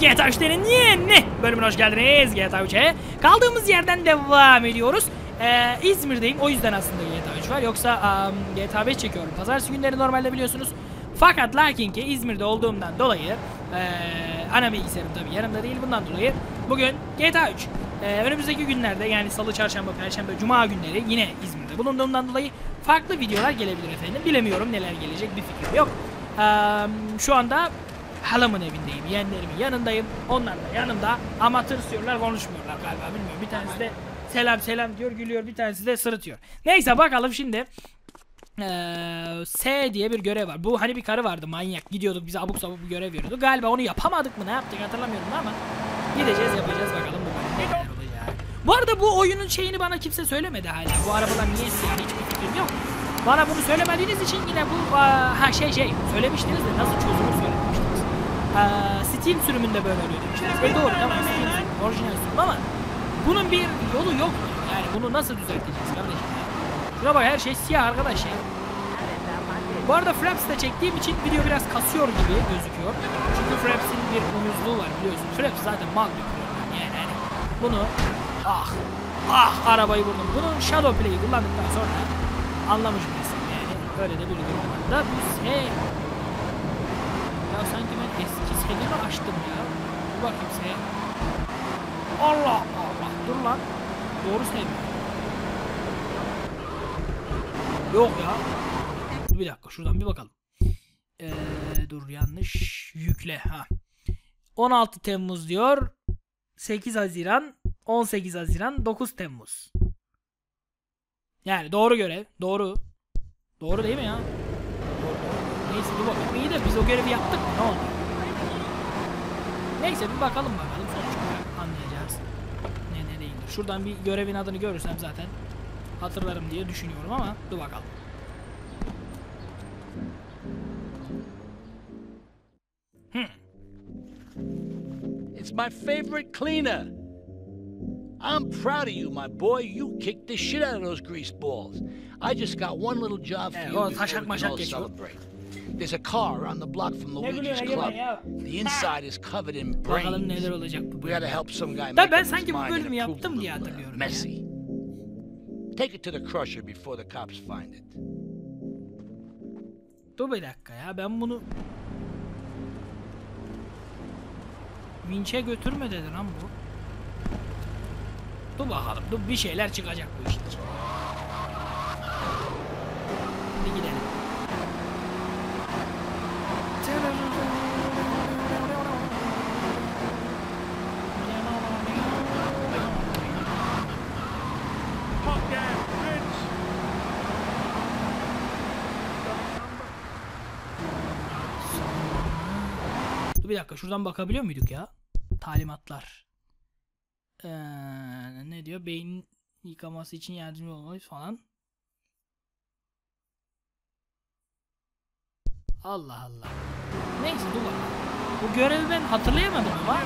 GTA 3'lerin yeni bölümüne hoş geldiniz GTA 3'e. Kaldığımız yerden devam ediyoruz. Ee, İzmir'deyim o yüzden aslında GTA 3 var. Yoksa um, GTA 5 çekiyorum. Pazartesi günleri normalde biliyorsunuz. Fakat lakin ki İzmir'de olduğumdan dolayı ee, ana bilgisayarım tabii yanımda değil bundan dolayı bugün GTA 3 ee, önümüzdeki günlerde yani salı, çarşamba, perşembe, cuma günleri yine İzmir'de bulunduğumdan dolayı farklı videolar gelebilir efendim. Bilemiyorum neler gelecek bir fikrim yok. Ee, şu anda halamın evindeyim, yeğenlerimin yanındayım. Onlar da yanımda ama tırsıyorlar, konuşmuyorlar galiba bilmiyorum. Bir tanesi de selam selam diyor, gülüyor. Bir tanesi de sırıtıyor. Neyse bakalım şimdi. Ee, S diye bir görev var. Bu hani bir karı vardı manyak. Gidiyorduk bize abuk sabuk bir görev veriyordu. Galiba onu yapamadık mı ne yaptık hatırlamıyorum ama gideceğiz yapacağız bakalım bu. Bu arada bu oyunun şeyini bana kimse söylemedi hala. Bu arabalar niye siyah hiçbir fikrim yok. Bana bunu söylemediğiniz için yine bu ha şey şey söylemiştiniz de nasıl söylemiştiniz. Steam sürümünde böyle oluyor demiştiniz. E doğru tamam Steam sürümü, orijinal sürüm ama bunun bir yolu yok mu? Yani bunu nasıl düzelteceğiz kardeşim? Şuna bak her şey siyah arkadaş ya. Bu arada Fraps'te çektiğim için video biraz kasıyor gibi gözüküyor. Çünkü Fraps'in bir uyuzluğu var biliyorsun. Fraps zaten mal bir program yani hani bunu ah ah arabayı vurdum. Bunun Shadow Play'i kullandıktan sonra anlamış birisi yani. Öyle de bir durum var. Da bu ya sanki ben eski seni açtım ya. Dur bakayım şey. Allah Allah dur lan. Doğru sevmiyorum. Yok ya. Bir dakika şuradan bir bakalım. Ee, dur yanlış yükle ha. 16 Temmuz diyor. 8 Haziran, 18 Haziran, 9 Temmuz. Yani doğru görev. Doğru. Doğru değil mi ya? Neyse dur bakalım. İyi de biz o görevi yaptık? Ne oldu? Neyse bir bakalım bakalım. Sonuç anlayacağız. Ne ne değildir. Şuradan bir görevin adını görürsem zaten hatırlarım diye düşünüyorum ama dur bakalım. It's my favorite cleaner. I'm proud of you, my boy. You kicked the shit out of those grease balls. I just got one little job for Eh, you before we can all geçiyor. celebrate. There's a car around the block from Luigi's Club. The inside is covered in Bakalım brains. neler olacak bu We bölüm. gotta help some guy make ben up his sanki bu mind bölümü and approve yaptım diye hatırlıyorum ya. Messy. Take it to the crusher before the cops find it. Dur bir dakika ya ben bunu Vinç'e götürme dedi lan bu. Dur bakalım. Dur bir şeyler çıkacak bu işin. Hadi gidelim. Dur bir dakika şuradan bakabiliyor muyduk ya? Talimatlar. Ee, ne diyor? Beyin yıkaması için yardımcı olmalıyız falan. Allah Allah. Neyse dur bakalım. Bu görevi ben hatırlayamadım ama.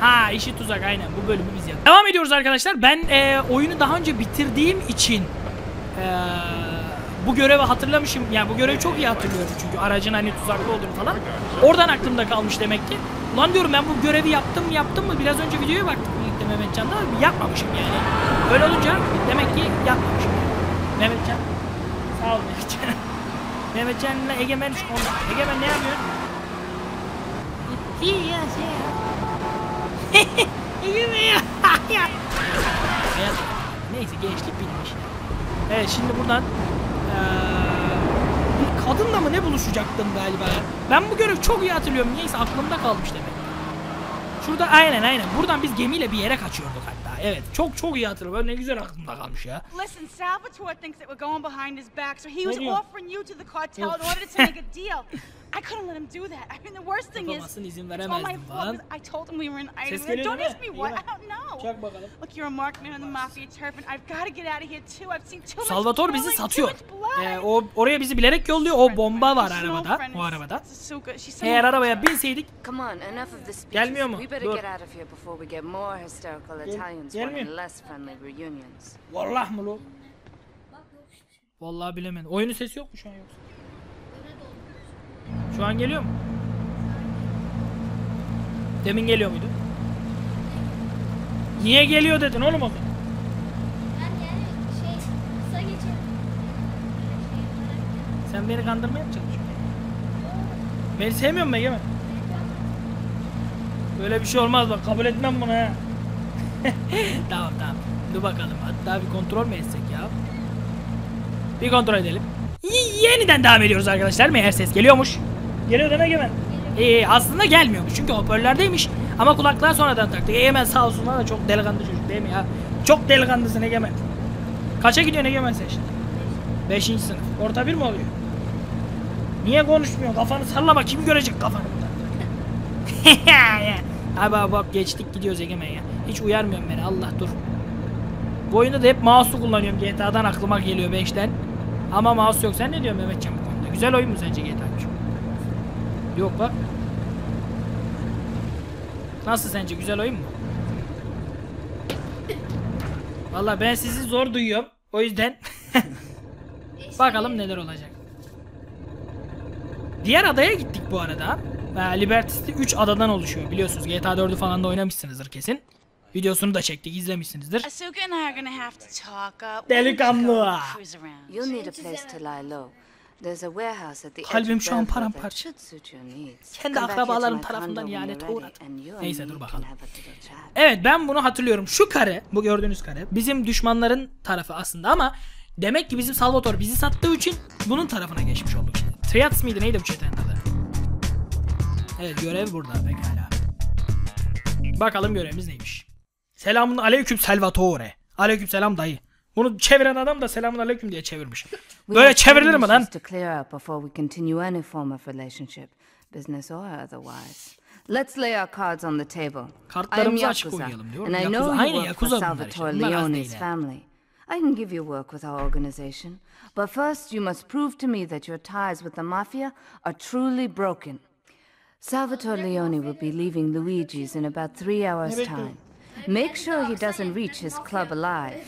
Ha işi tuzak aynen bu bölümü biz yaptık. Devam ediyoruz arkadaşlar. Ben e, oyunu daha önce bitirdiğim için e, bu görevi hatırlamışım. Yani bu görevi çok iyi hatırlıyorum çünkü aracın hani tuzaklı olduğunu falan. Oradan aklımda kalmış demek ki. Ulan diyorum ben bu görevi yaptım mı yaptım mı? Biraz önce videoya baktık birlikte Mehmetcan'da. Yapmamışım yani. Öyle olunca demek ki yapmamışım. Mehmetcan. Sağ ol Mehmetcan. Mehmetcan'la Egemen şu anda. Egemen ne yapıyorsun? Ya şey. Egemen ya. Hayat. Neyse gençlik bilmiş. Evet şimdi buradan bir kadınla mı ne buluşacaktım galiba. Ben bu görevi çok iyi hatırlıyorum. Neyse aklımda kalmış demek. Şurada aynen aynen. Buradan biz gemiyle bir yere kaçıyorduk hatta. Evet çok çok iyi hatırlıyorum. Ne güzel aklımda kalmış ya. Listen, Salvatore thinks that we're going behind his back, so he was offering you to the cartel in order to make a deal. I couldn't let him do that. I mean, the worst thing is, Yapamazsın, izin it's all my veremezdim fault. falan. 'cause I told him we were in Ses geliyor Don't değil ask mi? me what. İyi I bak. don't know. Çak bakalım. Look, you're a markman in the mafia turf, and I've got to get out of here too. I've seen too much Salvatore bizi killing, too satıyor. much blood. Ee, o oraya bizi bilerek yolluyor. O bomba var arabada. O arabada. Eğer arabaya binseydik Come on, enough of this speeches. Gelmiyor mu? We better Dur. get out of here before we get more hysterical Italians gelmiyor. wanting less friendly reunions. Vallahi mı lo? Vallahi bilemedim. Oyunun sesi yok mu şu an yoksa? Şu an geliyor mu? Demin geliyor muydu? Niye geliyor dedin oğlum o zaman? Şey. Sen beni kandırmaya mı çalışıyorsun? Beni sevmiyor musun Egemen? Böyle bir şey olmaz bak kabul etmem bunu ha. tamam tamam. Dur bakalım hatta bir kontrol mü etsek ya? Bir kontrol edelim. Y- yeniden devam ediyoruz arkadaşlar. Meğer ses geliyormuş. Geliyor değil mi Egemen? Ee, aslında gelmiyormuş çünkü hoparlörlerdeymiş. Ama kulaklığa sonradan taktık. Egemen sağ olsun da çok delikanlı çocuk değil mi ya? Çok delikanlısın Egemen. Kaça gidiyorsun Egemen sen şimdi? Beşinci sınıf. Orta bir mi oluyor? Niye konuşmuyor? Kafanı sallama. Kim görecek kafanı abi abi bak geçtik gidiyoruz Egemen ya. Hiç uyarmıyorsun beni. Allah dur. Bu oyunda da hep mouse'u kullanıyorum. GTA'dan aklıma geliyor 5'ten. Ama mouse yok. Sen ne diyorsun Mehmetcan bu konuda? Güzel oyun mu sence GTA 3? Yok bak. Nasıl sence? Güzel oyun mu? Valla ben sizi zor duyuyorum. O yüzden bakalım neler olacak. Diğer adaya gittik bu arada. Liberty City 3 adadan oluşuyor biliyorsunuz. GTA 4'ü falan da oynamışsınızdır kesin. Videosunu da çektik izlemişsinizdir. Asuka and I are gonna have to talk. We're gonna Delikanlı. go cruise around. You'll need a place to lie low. There's a warehouse at the edge Kalbim şu an paramparça. Kendi akrabalarım tarafından ihanete uğradım. Neyse, dur bakalım. Evet ben bunu hatırlıyorum. Şu kare, bu gördüğünüz kare bizim düşmanların tarafı aslında ama demek ki bizim Salvatore bizi sattığı için bunun tarafına geçmiş olduk. Triads mıydı neydi bu çetenin adı? Evet görev burada pekala. Bakalım görevimiz neymiş. Selamun aleyküm Salvatore. Aleyküm selam dayı. Bunu çeviren adam da selamun aleyküm diye çevirmiş. Böyle çevrilir mi lan? Let's lay our cards on the table. Kartlarımızı açık oynayalım and I know you Aynen, work for Yakuza bunlar işte. Salvatore Bunlar az family. I can give you work with our organization, but first you must prove to me that your ties with the mafia are truly broken. Salvatore Leone will be leaving Luigi's in about three hours' time. Make sure he doesn't reach his club alive.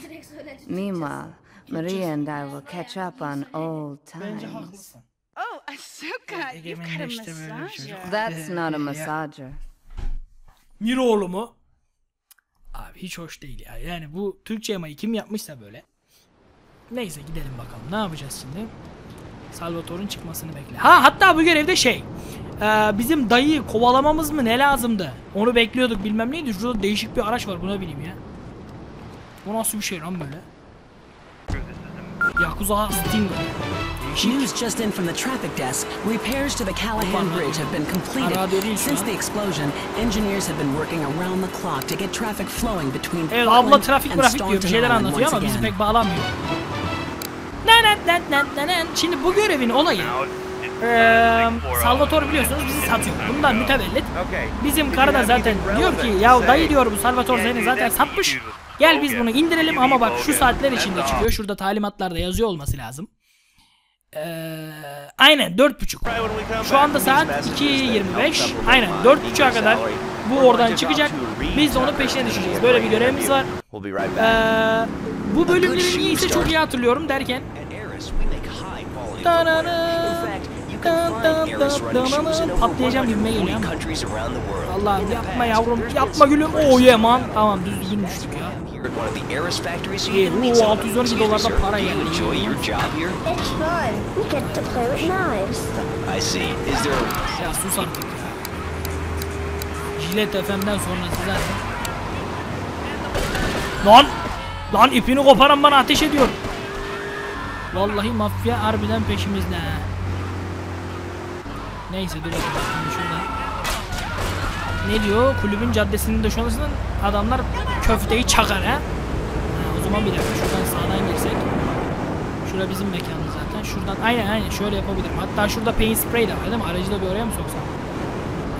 Meanwhile, Maria and I will catch up on old Bence times. haklısın. Oh, Asuka, you've got a bir çocuk. massager. That's not a massager. Miroğlu mu? Abi hiç hoş değil ya. Yani bu Türkçe yamayı kim yapmışsa böyle. Neyse gidelim bakalım. Ne yapacağız şimdi? Salvatore'un çıkmasını bekle. Ha hatta bu görevde şey. e, bizim dayıyı kovalamamız mı ne lazımdı? Onu bekliyorduk bilmem neydi. Şurada değişik bir araç var buna bineyim ya. Bu nasıl bir şey lan böyle? Yakuza. Değişik. News just in from the traffic desk. Repairs to the Callahan Bridge have been completed. Since the explosion, engineers have been working around the clock to get traffic flowing between Evet abla trafik and grafik diyor bir şeyler anlatıyor ama bizi pek bağlamıyor. Şimdi bu görevin olayı eee Salvatore biliyorsunuz bizi satıyor. Bundan mütevellit bizim karı da zaten diyor ki ya dayı diyor bu Salvatore seni zaten satmış. Gel biz bunu indirelim ama bak şu saatler içinde çıkıyor. Şurada talimatlarda yazıyor olması lazım. Eee aynen 4.30. Şu anda saat 2.25. Aynen 4.30'a kadar bu oradan çıkacak. Biz de onun peşine düşeceğiz. Böyle bir görevimiz var. Eee bu bölümleri niyeyse çok iyi hatırlıyorum derken Patlayacağım gibime geliyor 140 ama. Allah'ım yapma yavrum yapma gülüm. Oh yeah man. Tamam düz düzgün düştük ya. Meet bu some of them. 612 Excuse me, dolardan para Do you geldi. enjoy your job here? It's fun. We get to play with knives. I see. Is there a Ya sus artık ya. Jilet FM'den sonrası zaten. Lan! Lan ipini koparan bana ateş ediyor. Vallahi mafya harbiden peşimizde. Neyse dur bakalım şurada. Ne diyor? Kulübün caddesinin de şurasından adamlar köfteyi çakar ha. ha. O zaman bir dakika şuradan sağdan girsek. Şura bizim mekanımız zaten. Şuradan aynen aynen şöyle yapabilirim. Hatta şurada paint spray de var değil mi? Aracı da bir oraya mı soksam?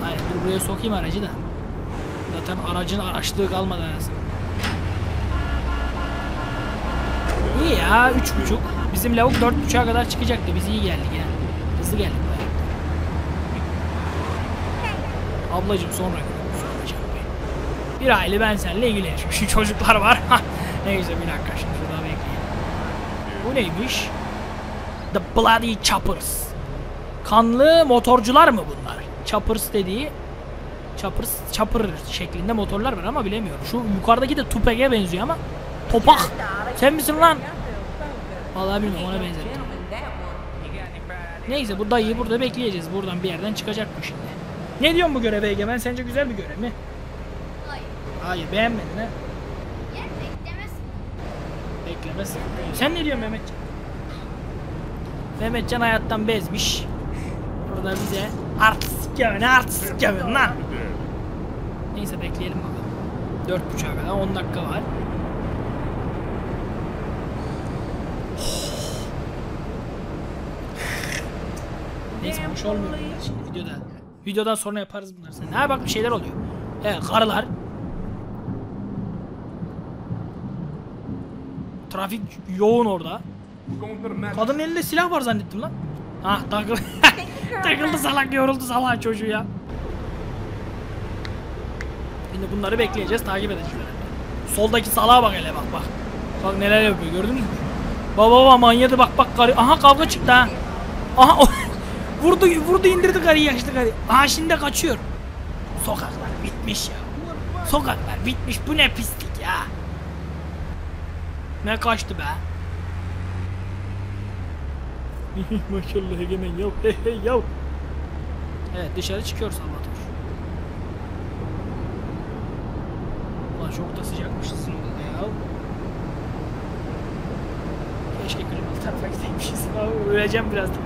Aynen dur buraya sokayım aracı da. Zaten aracın araçlığı kalmadı arasında. İyi ya üç buçuk. Bizim lavuk dört buçuğa kadar çıkacaktı. Biz iyi geldik ya. Hızlı geldik bayağı. Ablacım sonra. Bir aile ben seninle ilgilenirim. Şu çocuklar var. Neyse bir dakika şimdi şurada bekleyin. Bu neymiş? The Bloody Choppers. Kanlı motorcular mı bunlar? Choppers dediği Choppers, chopper şeklinde motorlar var ama bilemiyorum. Şu yukarıdaki de Tupac'e benziyor ama Topak. Sen misin lan? Vallahi bilmiyorum ona benzettim. Neyse bu dayıyı burada bekleyeceğiz. Buradan bir yerden çıkacak bu şimdi. Ne diyorsun bu göreve Egemen? Sence güzel bir görev mi? Hayır. Hayır beğenmedin ha? Beklemez. Sen ne diyorsun Mehmetcan? Mehmetcan hayattan bezmiş. Burada bize artistik yapıyor. Ne artistik yapıyorsun lan? Neyse bekleyelim bakalım. Dört buçuğa kadar 10 dakika var. Neyse hoş olmuyor şimdi videoda. Videodan sonra yaparız bunları sen. Ha bak bir şeyler oluyor. Evet karılar. Trafik yoğun orada. Kadının elinde silah var zannettim lan. Ah takıl takıldı salak yoruldu salak çocuğu ya. Şimdi bunları bekleyeceğiz takip edeceğiz. Soldaki salağa bak hele bak bak. Bak neler yapıyor gördünüz mü? Baba baba manyadı bak bak karı. Aha kavga çıktı ha. Aha vurdu vurdu indirdi karıyı yaşlı karıyı. Aha şimdi kaçıyor. Sokaklar bitmiş ya. Sokaklar bitmiş bu ne pislik ya. Ne kaçtı be? Maşallah egemen yav. Hey hey yav. Evet dışarı çıkıyor Salvatore. Ulan çok da sıcakmış odada ya. Keşke klimalı tarafa gideymişiz. Öleceğim birazdan.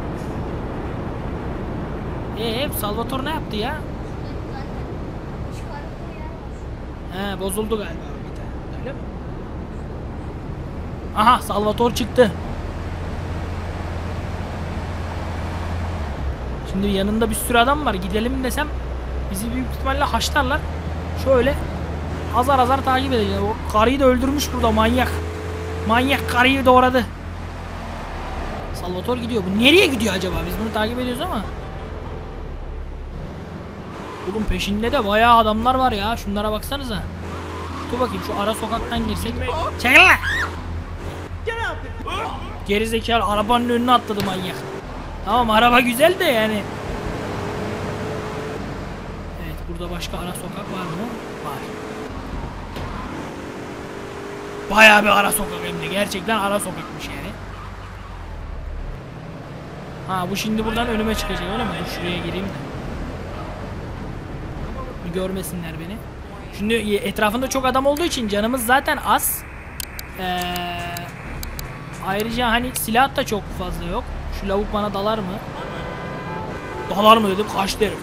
Eee Salvatore ne yaptı ya? He bozuldu galiba tane. Öyle mi? Aha Salvatore çıktı. Şimdi yanında bir sürü adam var. Gidelim desem bizi büyük ihtimalle haşlarlar. Şöyle azar azar takip edeceğiz. O karıyı da öldürmüş burada manyak. Manyak karıyı doğradı. Salvatore gidiyor. Bu nereye gidiyor acaba? Biz bunu takip ediyoruz ama. Oğlum peşinde de bayağı adamlar var ya. Şunlara baksanıza. Dur bakayım şu ara sokaktan girsek. Çekil lan. Geri zekalı arabanın önüne atladı manyak. Tamam araba güzel de yani. Evet burada başka ara sokak var mı? Var. Bayağı bir ara sokak hem de. Gerçekten ara sokakmış yani. Ha bu şimdi buradan önüme çıkacak öyle mi? Dur şuraya gireyim de. Görmesinler beni. Şimdi etrafında çok adam olduğu için canımız zaten az. Ee, ayrıca hani silah da çok fazla yok. Şu lavuk bana dalar mı? Dalar mı dedim kaçtı herif.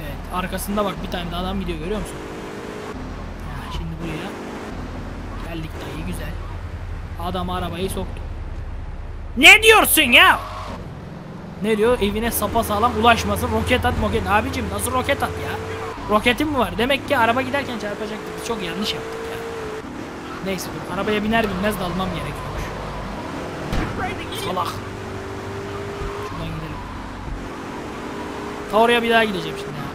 Evet arkasında bak bir tane de adam gidiyor görüyor musun? Adam arabayı soktu. Ne diyorsun ya? Ne diyor? Evine sapa sağlam ulaşmasın. Roket at moket. Abicim nasıl roket at ya? Roketin mi var? Demek ki araba giderken çarpacak. Biz çok yanlış yaptık ya. Neyse dur. Arabaya biner binmez dalmam gerekiyormuş. Salak. Şuradan gidelim. Ta oraya bir daha gideceğim şimdi ya.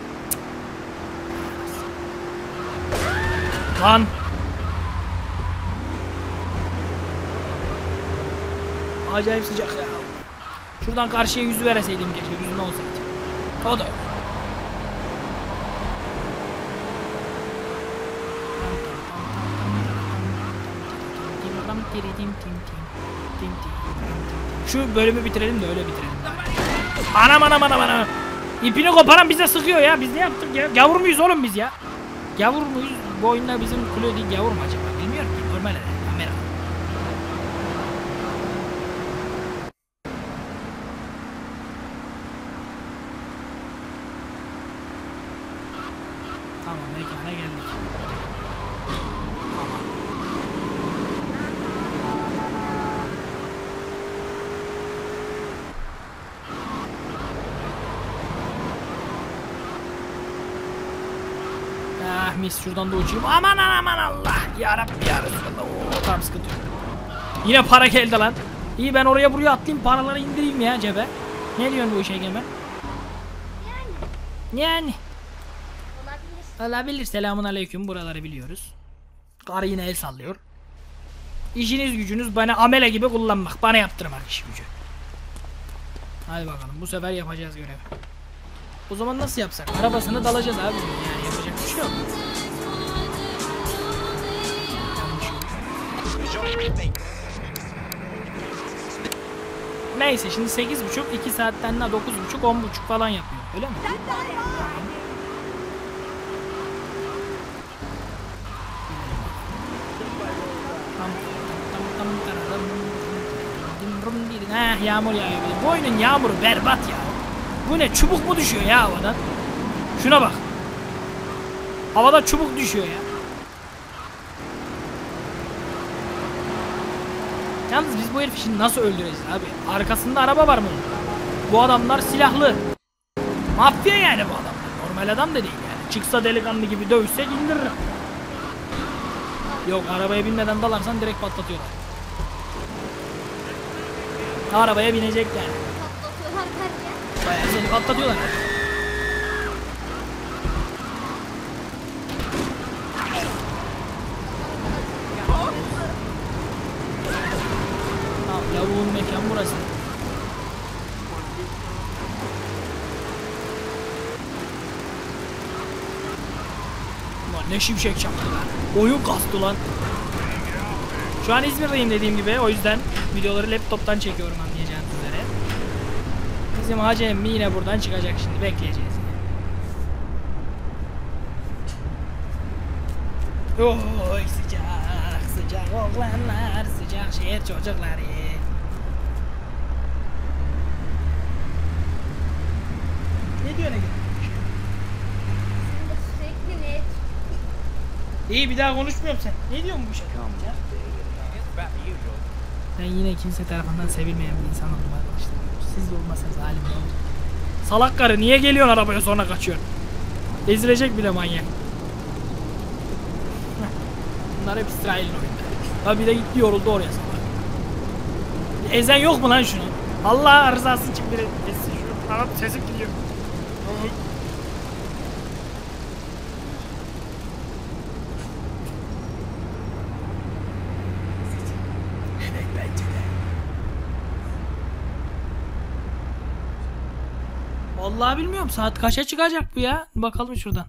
Lan. Acayip sıcak ya. Şuradan karşıya yüzü vereseydim keşke yüzün olsaydı. O da yok. Şu bölümü bitirelim de öyle bitirelim. Anam anam anam anam. İpini koparan bize sıkıyor ya. Biz ne yaptık ya? Gavur muyuz oğlum biz ya? Gavur muyuz? Bu oyunda bizim kule değil gavur mu acaba? Bilmiyorum ki. Normal herhalde. Kamera. Tamam mekana geldik. Ah mis şuradan da uçayım. Aman aman Allah. Ya Rabbi ya Resulallah. Oo, tamam sıkıntı yok. Yine para geldi lan. İyi ben oraya buraya atlayayım paraları indireyim ya cebe. Ne diyorsun bu işe Egemen? Yani Yani. olabilir. Olabilir. Selamun aleyküm. Buraları biliyoruz. Karı yine el sallıyor. İşiniz gücünüz bana amele gibi kullanmak. Bana yaptırmak iş gücü. Hadi bakalım bu sefer yapacağız görevi. O zaman nasıl yapsak? Arabasını dalacağız abi. Yani yapacak bir şey yok. Neyse şimdi 8.30 2 saatten de 9.30 10.30 falan yapıyor. Öyle mi? Heh yağmur yağıyor. bir. Bu oyunun yağmuru berbat ya. Bu ne çubuk mu düşüyor ya havadan? Şuna bak. Havada çubuk düşüyor ya. Yalnız biz bu herifi şimdi nasıl öldüreceğiz abi? Arkasında araba var mı? Bu adamlar silahlı. Mafya yani bu adamlar. Normal adam da değil yani. Çıksa delikanlı gibi dövüşsek indiririm. Yok arabaya binmeden dalarsan direkt patlatıyorlar. Arabaya binecek yani. Patlatıyorlar derken. Bayağı seni patlatıyorlar. Tamam lavuğun mekan burası. Ulan ne şimşek çaktı lan. Oyun kastı lan. Şu an İzmir'deyim dediğim gibi o yüzden videoları laptoptan çekiyorum anlayacağınız üzere. Bizim Hacı yine buradan çıkacak şimdi bekleyeceğiz. Oy sıcak sıcak oğlanlar sıcak şehir çocukları. Ne diyor ne diyor? Sürekli ne? İyi bir daha konuşmuyorum sen. Ne diyorsun bu şey? Ya? Ben yine kimse tarafından sevilmeyen bir insan oldum arkadaşlar. Siz de olmasanız halim ne olacak? Salak karı niye geliyorsun arabaya sonra kaçıyorsun? Ezilecek bile manyak. Bunlar hep İsrail'in oyunları. Ha bir de gitti yoruldu oraya salak. Ezen yok mu lan şunu? Allah rızası için biri ezsin şunu. Arap sesim gidiyor. Evet bence de. Vallahi bilmiyorum saat kaça çıkacak bu ya? Bakalım şuradan.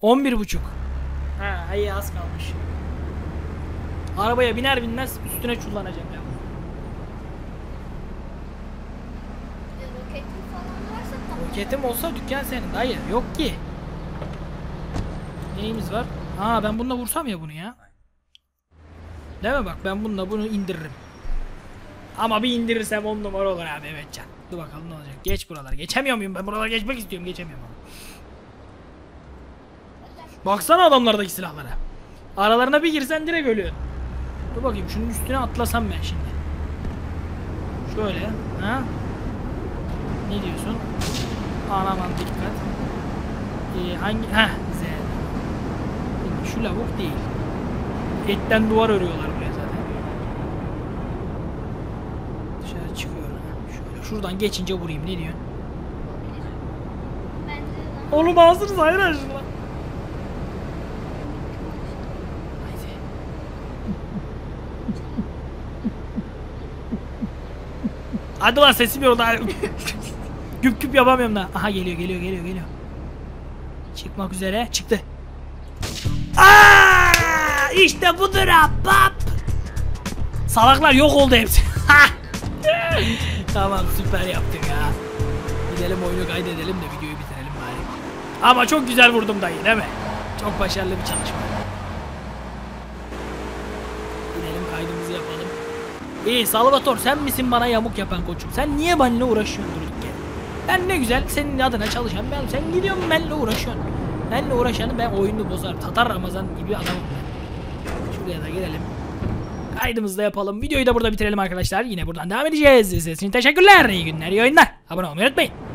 11 buçuk. Ha iyi az kalmış. Arabaya biner binmez üstüne çullanacağım ya. Roketim olsa dükkan senin. Hayır yok ki. Neyimiz var? Aa ben bununla vursam ya bunu ya. Değil mi bak ben bununla bunu indiririm. Ama bir indirirsem on numara olur abi evet can. Dur bakalım ne olacak. Geç buralar. Geçemiyor muyum ben buralara geçmek istiyorum geçemiyorum. Baksana adamlardaki silahlara. Aralarına bir girsen direkt ölüyorsun. Dur bakayım şunun üstüne atlasam ben şimdi. Şöyle ha. Ne diyorsun? Aman dikkat. Ee, hangi? Heh Z. Şu lavuk değil. Etten duvar örüyorlar buraya zaten. Dışarı çıkıyorum. Şöyle şuradan geçince vurayım. Ne diyorsun? Oğlum ağzınız hayır. Haydi. Hadi lan sesim daha. güp güp yapamıyorum daha. Aha geliyor geliyor geliyor geliyor. Çıkmak üzere. Çıktı. Aa, işte budur ahbap. Salaklar yok oldu hepsi. tamam süper yaptın ya. Gidelim oyunu kaydedelim de videoyu bitirelim bari. Ama çok güzel vurdum dayı değil mi? Çok başarılı bir çalışma. Gidelim kaydımızı yapalım. İyi Salvatore sen misin bana yamuk yapan koçum? Sen niye benimle uğraşıyorsun durduk? Ben ne güzel senin adına çalışan ben. Sen gidiyorsun benimle uğraşıyorsun. Benimle uğraşanı ben oyunu bozarım. Tatar Ramazan gibi adamım ben. Şuraya da girelim. Kaydımızı da yapalım. Videoyu da burada bitirelim arkadaşlar. Yine buradan devam edeceğiz. İzlediğiniz için teşekkürler. İyi günler, iyi oyunlar. Abone olmayı unutmayın.